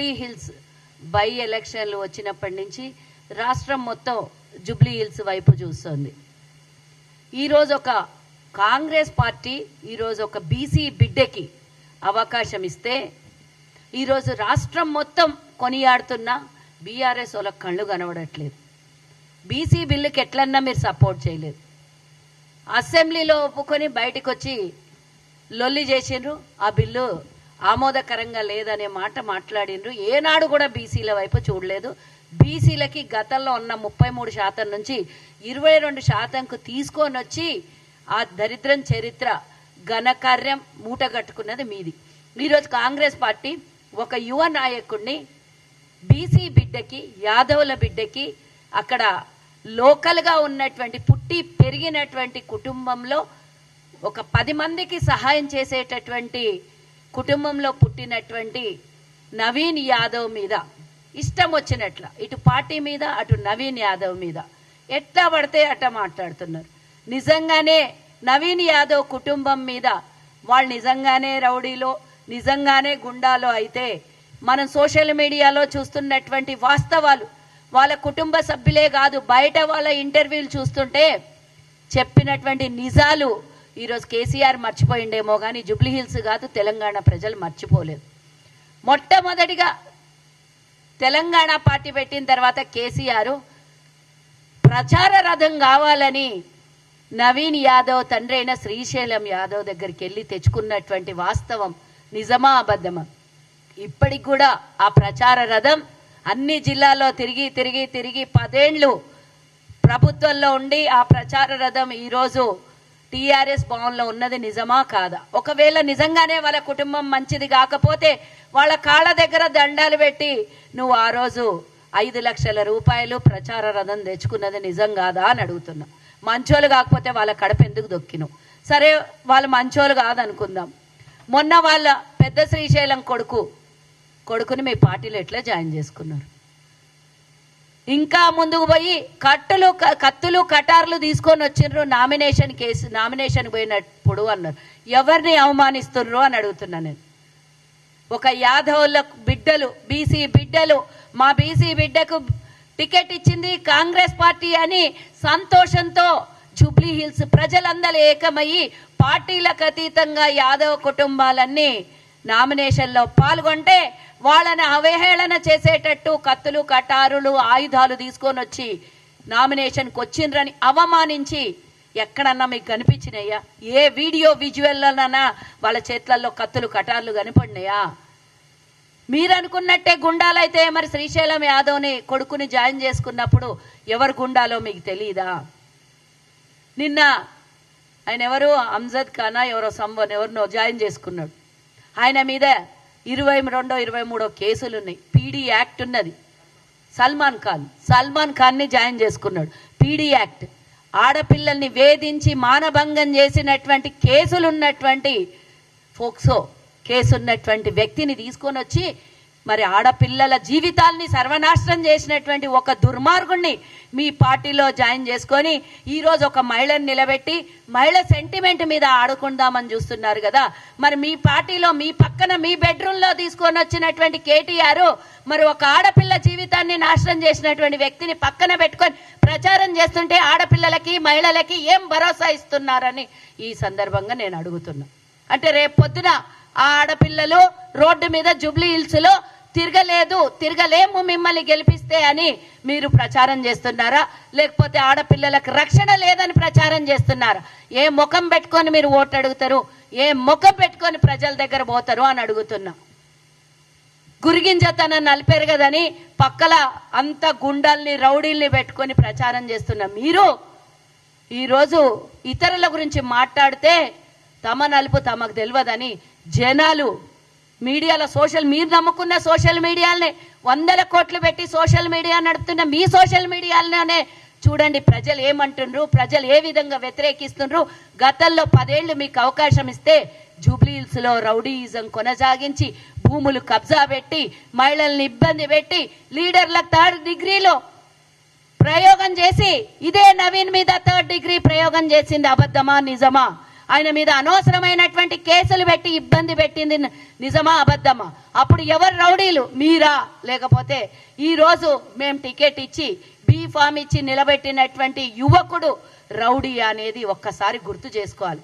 Jubilee hills by ఎలక్షన్లు వచ్చినప్పటి నుంచి రాష్ట్రం మొత్తం జూబ్లీ హిల్స్ వైపు చూస్తోంది. ఈరోజు ఒక కాంగ్రెస్ పార్టీ ఈరోజు ఒక బీసీ బిడ్డకి అవకాశం ఇస్తే ఈరోజు రాష్ట్రం మొత్తం కొనియాడుతున్న బీఆర్ఎస్ వాళ్ళ కళ్ళు కనబడట్లేదు. బీసీ బిల్లుకి ఎట్లన్నా మీరు సపోర్ట్ చేయలేదు. అసెంబ్లీలో ఒప్పుకొని బయటకు వచ్చి లొల్లి చేసిండ్రు ఆ బిల్లు ఆమోదకరంగా లేదనే మాట మాట్లాడిండ్రు. ఏనాడు కూడా బీసీల వైపు చూడలేదు. బీసీలకి గతంలో ఉన్న ముప్పై మూడు శాతం నుంచి ఇరవై రెండు శాతంకు తీసుకొని వచ్చి ఆ దరిద్రం చరిత్ర ఘనకార్యం మూటగట్టుకున్నది మీది. ఈరోజు కాంగ్రెస్ పార్టీ ఒక యువ నాయకుడిని బీసీ బిడ్డకి యాదవుల బిడ్డకి అక్కడ లోకల్గా ఉన్నటువంటి పుట్టి పెరిగినటువంటి కుటుంబంలో ఒక పది మందికి సహాయం చేసేటటువంటి కుటుంబంలో పుట్టినటువంటి నవీన్ యాదవ్ మీద ఇష్టం వచ్చినట్ల ఇటు పార్టీ మీద అటు నవీన్ యాదవ్ మీద. ఎట్లా పడితే అట్లా మాట్లాడుతున్నారు. నిజంగానే నవీన్ యాదవ్ కుటుంబం మీద వాళ్ళు నిజంగానే రౌడీలో నిజంగానే గుండాలో అయితే మనం సోషల్ మీడియాలో చూస్తున్నటువంటి వాస్తవాలు వాళ్ళ కుటుంబ సభ్యులే కాదు బయట వాళ్ళ ఇంటర్వ్యూలు చూస్తుంటే చెప్పినటువంటి నిజాలు ఈరోజు కేసీఆర్ మర్చిపోయిండేమో కానీ జూబ్లీ హిల్స్ కాదు తెలంగాణ ప్రజలు మర్చిపోలేదు. మొట్టమొదటిగా తెలంగాణ పార్టీ పెట్టిన తర్వాత కేసీఆర్ ప్రచార రథం కావాలని నవీన్ యాదవ్ తండ్రి అయిన శ్రీశైలం యాదవ్ దగ్గరికి వెళ్ళి తెచ్చుకున్నటువంటి వాస్తవం నిజమా అబద్ధమా? ఇప్పటికి కూడా ఆ ప్రచార రథం అన్ని జిల్లాల్లో తిరిగి తిరిగి తిరిగి పదేండ్లు ప్రభుత్వంలో ఉండి ఆ ప్రచార రథం ఈరోజు టీఆర్ఎస్ భవన్లో ఉన్నది నిజమా కాదా? ఒకవేళ నిజంగానే వాళ్ళ కుటుంబం మంచిది కాకపోతే వాళ్ళ కాళ్ళ దగ్గర దండాలు పెట్టి నువ్వు ఆ రోజు ఐదు లక్షల రూపాయలు ప్రచార రథం తెచ్చుకున్నది నిజం కాదా అని అడుగుతున్నా. మంచోళ్ళు కాకపోతే వాళ్ళ కడప ఎందుకు దొక్కిను? సరే వాళ్ళు మంచోళ్ళు కాదనుకుందాం. మొన్న వాళ్ళ పెద్ద శ్రీశైలం కొడుకు కొడుకుని మీ పార్టీలో ఎట్లా జాయిన్ చేసుకున్నారు? ఇంకా ముందుకు పోయి కట్టులు కత్తులు కటార్లు తీసుకొని వచ్చిండ్రు. నామినేషన్ కేసు నామినేషన్ పోయినప్పుడు అన్నారు. ఎవరిని అవమానిస్తున్నారు అని అడుగుతున్నా నేను. ఒక యాదవుల బిడ్డలు బీసీ బిడ్డలు మా బీసీ బిడ్డకు టికెట్ ఇచ్చింది కాంగ్రెస్ పార్టీ అని సంతోషంతో జూబ్లీ హిల్స్ ప్రజలందరూ ఏకమయ్యి పార్టీలకు అతీతంగా యాదవ కుటుంబాలన్నీ నామినేషన్లో పాల్గొంటే వాళ్ళని అవహేళన చేసేటట్టు కత్తులు కటారులు ఆయుధాలు తీసుకొని వచ్చి నామినేషన్కి వచ్చిండ్రని అవమానించి ఎక్కడన్నా మీకు కనిపించినాయా? ఏ వీడియో విజువల్లోనన్నా వాళ్ళ చేతులలో కత్తులు కటార్లు కనపడినాయా? మీరు అనుకున్నట్టే గుండాలైతే మరి శ్రీశైలం యాదవ్ని కొడుకుని జాయిన్ చేసుకున్నప్పుడు ఎవరు గుండాలో మీకు తెలియదా నిన్న ఆయన ఎవరు? అంజద్ ఖానా ఎవరో సంవన్ ఎవరినో జాయిన్ చేసుకున్నాడు. ఆయన మీద ఇరవై రెండో ఇరవై మూడో కేసులు ఉన్నాయి పీడీ యాక్ట్ ఉన్నది. సల్మాన్ ఖాన్. సల్మాన్ ఖాన్ని జాయిన్ చేసుకున్నాడు. PD act. ఆడపిల్లల్ని వేధించి మానభంగం చేసినటువంటి కేసులు ఉన్నటువంటి ఫోక్సో కేసు ఉన్నటువంటి వ్యక్తిని తీసుకొని వచ్చి మరి ఆడపిల్లల జీవితాల్ని సర్వనాశనం చేసినటువంటి ఒక దుర్మార్గుణ్ణి మీ పార్టీలో జాయిన్ చేసుకొని ఈరోజు ఒక మహిళను నిలబెట్టి మహిళ సెంటిమెంట్ మీద ఆడుకుందామని చూస్తున్నారు కదా. మరి మీ పార్టీలో మీ పక్కన మీ బెడ్రూమ్లో తీసుకొని వచ్చినటువంటి కేటీఆర్ మరి ఒక ఆడపిల్ల జీవితాన్ని నాశనం చేసినటువంటి వ్యక్తిని పక్కన పెట్టుకొని ప్రచారం చేస్తుంటే ఆడపిల్లలకి మహిళలకి ఏం భరోసా ఇస్తున్నారని ఈ సందర్భంగా నేను అడుగుతున్నా. అంటే రేపు పొద్దున ఆ ఆడపిల్లలు రోడ్డు మీద జుబ్లీ హిల్స్లో తిరగలేదు తిరగలేము మిమ్మల్ని గెలిపిస్తే అని మీరు ప్రచారం చేస్తున్నారా? లేకపోతే ఆడపిల్లలకు రక్షణ లేదని ప్రచారం చేస్తున్నారా? ఏ ముఖం పెట్టుకొని మీరు ఓటు అడుగుతారు? ఏ ముఖం పెట్టుకొని ప్రజల దగ్గర పోతారు అని అడుగుతున్నా. గురిగింజతనం నలిపారు కదని పక్కల అంత గుండల్ని రౌడీల్ని పెట్టుకొని ప్రచారం చేస్తున్న. మీరు ఈరోజు ఇతరుల గురించి మాట్లాడితే తమ నలుపు తమకు తెలియదని జనాలు మీడియాలో సోషల్ మీరు నమ్ముకున్న సోషల్ మీడియాలనే వందల కోట్లు పెట్టి సోషల్ మీడియా నడుపుతున్న మీ సోషల్ మీడియాలనే చూడండి ప్రజలు ఏమంటుండ్రు ప్రజలు ఏ విధంగా వ్యతిరేకిస్తుండ్రు. గతంలో పదేళ్ళు మీకు అవకాశం ఇస్తే జూబ్లీహిల్స్ రౌడీయిజం కొనసాగించి భూములు కబ్జా పెట్టి మహిళల్ని ఇబ్బంది పెట్టి లీడర్లకు థర్డ్ డిగ్రీలో ప్రయోగం చేసి ఇదే నవీన్ మీద థర్డ్ డిగ్రీ ప్రయోగం చేసింది అబద్ధమా నిజమా? ఆయన మీద అనవసరమైనటువంటి కేసులు పెట్టి ఇబ్బంది పెట్టింది. నిజమా అబద్ధమా? అప్పుడు ఎవరు రౌడీలు? మీరా? లేకపోతే ఈరోజు మేము టికెట్ ఇచ్చి బీ ఫామ్ ఇచ్చి నిలబెట్టినటువంటి యువకుడు రౌడీ అనేది ఒక్కసారి గుర్తు చేసుకోవాలి.